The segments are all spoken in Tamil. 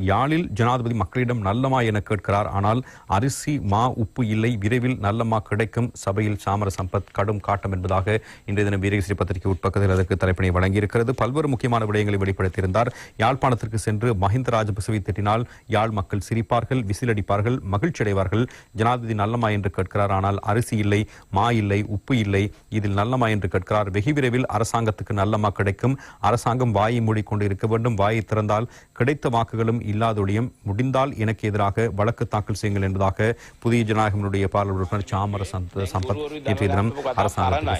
யாழில் ஜனாதிபதி மக்களிடம் நல்லமா என கேட்கிறார். ஆனால் அரிசி மா உப்பு இல்லை. விரைவில் நல்லமா கிடைக்கும். சபையில் சாமர சம்பத் கடும் காட்டம் என்பதாக இன்றைய தினம் வீரகேசரி பத்திரிகை உட்பக்கத்தில் அதற்கு தலைப்பினை வழங்கியிருக்கிறது. பல்வேறு முக்கியமான விடயங்களை வெளிப்படுத்தியிருந்தார். யாழ்ப்பாணத்திற்கு சென்று மஹிந்த ராஜபக்சவை திட்டினால் யாழ் மக்கள் சிரிப்பார்கள் விசிலடிப்பார்கள் மகிழ்ச்சி அடைவார்கள் ஜனாதிபதி நல்லமா என்று கேட்கிறார். ஆனால் அரிசி இல்லை மா இல்லை உப்பு இல்லை. இதில் நல்லமா என்று கேட்கிறார். வெகு விரைவில் அரசாங்கத்துக்கு நல்லமா கிடைக்கும். அரசாங்கம் வாயை மூடிக்கொண்டு இருக்க வேண்டும். வாயை திறந்தால் கிடைத்த வாக்குகளும் ஆதாரம் இல்லாதொழியும் முடிந்தால் எனக்கு எதிராக வழக்கு தாக்கல் செய்யுங்கள் என்பதாக புதிய ஜனநாயகனுடைய பார்வை உறுப்பினர் சாமர சம்பத் நேற்றைய தினம் அரசாங்கத்திற்கு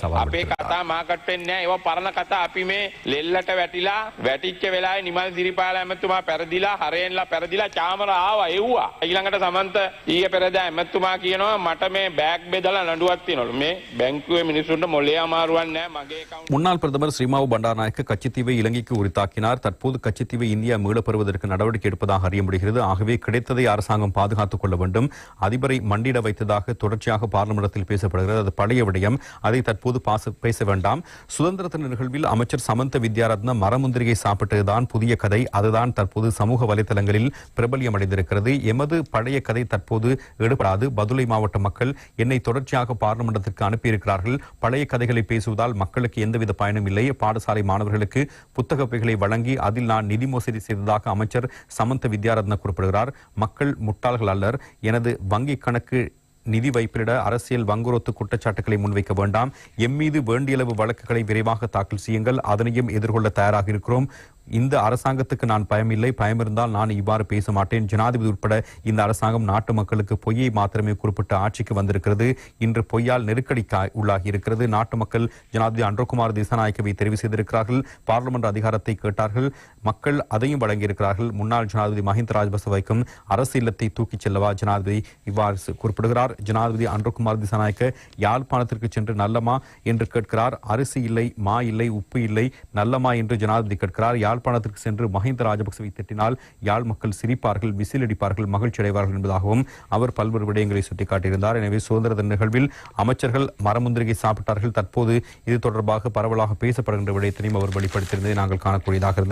முன்னாள் பிரதமர் ஸ்ரீமாவு பண்டாரநாயக்க கட்சித்தீவை இலங்கைக்கு உரித்தாக்கினார். தற்போது கட்சித்தீவை இந்தியா மீளப்பெறுவதற்கு நடவடிக்கை இருப்பதாக அறிய முடிகிறது. ஆகவே கிடைத்ததை அரசாங்கம் பாதுகாத்துக் கொள்ள வேண்டும். அதிபரை மண்டிட வைத்ததாக தொடர்ச்சியாக பார்லிமெண்டத்தில் பேசப்படுகிறது. அது பழைய விடயம். அதை தற்போது பேச வேண்டாம். சுதந்திர தின நிகழ்வில் அமைச்சர் சமந்த வித்யாரத்ன மரமுந்திரியை சாப்பிட்டதுதான் புதிய கதை. அதுதான் தற்போது சமூக வலைதளங்களில் பிரபல்யம் அடைந்திருக்கிறது எமது பழைய கதை தற்போது எடுபடாது. பதுளை மாவட்ட மக்கள் என்னை தொடர்ச்சியாக பார்லிமெண்டத்திற்கு அனுப்பியிருக்கிறார்கள். பழைய கதைகளை பேசுவதால் மக்களுக்கு எந்தவித பயனும் இல்லை. பாடசாலை மாணவர்களுக்கு புத்தக பைகளை வழங்கி அதில் நான் நிதி மோசடி செய்ததாக அமைச்சர் சமந்த வித்யாரத்ன குறிப்பிடுகிறார். மக்கள் முட்டாள்கள் அல்லர். எனது வங்கி கணக்கு நிதி வைப்பிலிட அரசியல் வங்குரோத்து குற்றச்சாட்டுகளை முன்வைக்க வேண்டாம். எம்மீது வேண்டியளவு வழக்குகளை விரைவாக தாக்கல் செய்யுங்கள். அதனையும் எதிர்கொள்ள தயாராக இருக்கிறோம். இந்த அரசாங்கத்துக்கு நான் பயமில்லை. பயம் இருந்தால் நான் இவ்வாறு பேச மாட்டேன். ஜனாதிபதி உட்பட இந்த அரசாங்கம் நாட்டு மக்களுக்கு பொய்யை மாத்திரமே குறிப்பிட்டு ஆட்சிக்கு வந்திருக்கிறது. இன்று பொய்யால் நெருக்கடிக்கு உள்ளாகி இருக்கிறது நாட்டு மக்கள் ஜனாதிபதி அன்றகுமார் திசாநாயக்கவை தெரிவு செய்திருக்கிறார்கள். பார்லிமெண்ட் அதிகாரத்தை கேட்டார்கள். மக்கள் அதையும் வழங்கியிருக்கிறார்கள். முன்னாள் ஜனாதிபதி மஹிந்த ராஜபக்சவைக்கும் அரசு இல்லத்தை தூக்கிச் செல்லவா? ஜனாதிபதி இவ்வாறு குறிப்பிடுகிறார். ஜனாதிபதி அன்றகுமார் திசாநாயக்க யாழ்ப்பாணத்திற்கு சென்று நல்லமா? என்று கேட்கிறார். அரிசி இல்லை மா இல்லை உப்பு இல்லை நல்லமா? என்று ஜனாதிபதி கேட்கிறார். யாழ்ப்பாணத்திற்கு சென்று மஹிந்த ராஜபக்சவை திட்டினால் யாழ் மக்கள் சிரிப்பார்கள் விசிலடிப்பார்கள் மகிழ்ச்சி அடைவார்கள் என்பதாகவும் அவர் பல்வேறு விடயங்களை சுட்டிக்காட்டியிருந்தார். எனவே சுதந்திர தின நிகழ்வில் அமைச்சர்கள் மரமுந்திரிகை சாப்பிட்டார்கள். தற்போது இது தொடர்பாக பரவலாக பேசப்படுகின்ற விடயத்தினையும் அவர் வெளிப்படுத்தியிருந்ததை நாங்கள் காணக்கூடியதாக இருந்தது.